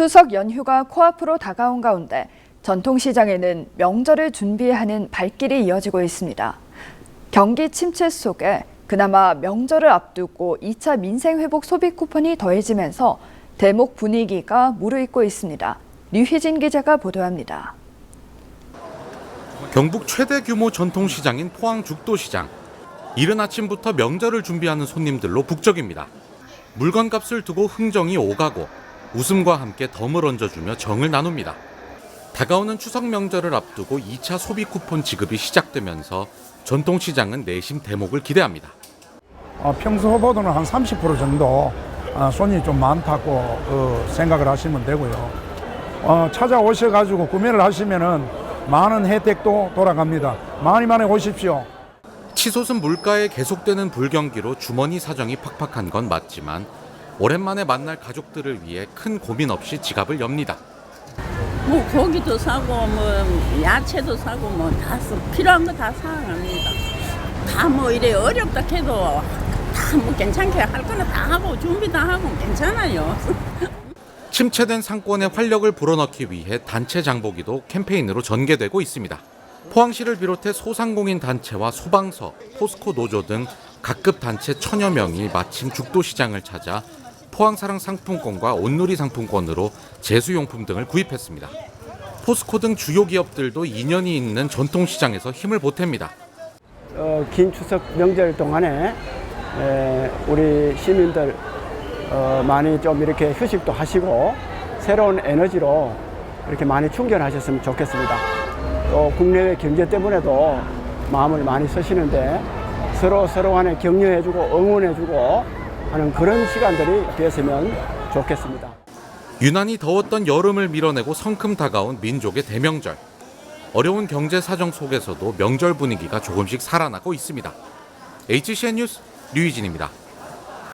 추석 연휴가 코앞으로 다가온 가운데 전통시장에는 명절을 준비하는 발길이 이어지고 있습니다. 경기 침체 속에 그나마 명절을 앞두고 2차 민생회복 소비 쿠폰이 더해지면서 대목 분위기가 무르익고 있습니다. 류희진 기자가 보도합니다. 경북 최대 규모 전통시장인 포항 죽도시장. 이른 아침부터 명절을 준비하는 손님들로 북적입니다. 물건값을 두고 흥정이 오가고 웃음과 함께 덤을 얹어주며 정을 나눕니다. 다가오는 추석 명절을 앞두고 2차 소비 쿠폰 지급이 시작되면서 전통시장은 내심 대목을 기대합니다. 어, 평소보다는 한 30% 정도 어, 손이 좀 많다고 어, 생각을 하시면 되고요. 어, 찾아오셔가지고 구매를 하시면은 많은 혜택도 돌아갑니다. 많이 많이 오십시오. 치솟은 물가에 계속되는 불경기로 주머니 사정이 팍팍한 건 맞지만 오랜만에 만날 가족들을 위해 큰 고민 없이 지갑을 엽니다. 뭐 고기도 사고 뭐 야채도 사고 뭐 다 필요한 거 다 사갑니다. 다 뭐 이래 어렵다 해도 다 뭐 괜찮게 할 거는 다 하고 준비 다 하고 괜찮아요. 침체된 상권에 활력을 불어넣기 위해 단체 장보기도 캠페인으로 전개되고 있습니다. 포항시를 비롯해 소상공인 단체와 소방서, 포스코 노조 등 각급 단체 천여 명이 마침 죽도시장을 찾아 포항사랑 상품권과 온누리 상품권으로 제수용품 등을 구입했습니다. 포스코 등 주요 기업들도 인연이 있는 전통시장에서 힘을 보탭니다. 어, 긴 추석 명절 동안에 에, 우리 시민들 어, 많이 좀 이렇게 휴식도 하시고 새로운 에너지로 이렇게 많이 충전하셨으면 좋겠습니다. 또 국내외 경제 때문에도 마음을 많이 쓰시는데 서로 서로 간에 격려해주고 응원해주고 하는 그런 시간들이 되었으면 좋겠습니다. 유난히 더웠던 여름을 밀어내고 성큼 다가온 민족의 대명절. 어려운 경제 사정 속에서도 명절 분위기가 조금씩 살아나고 있습니다. HCN 뉴스 류희진입니다.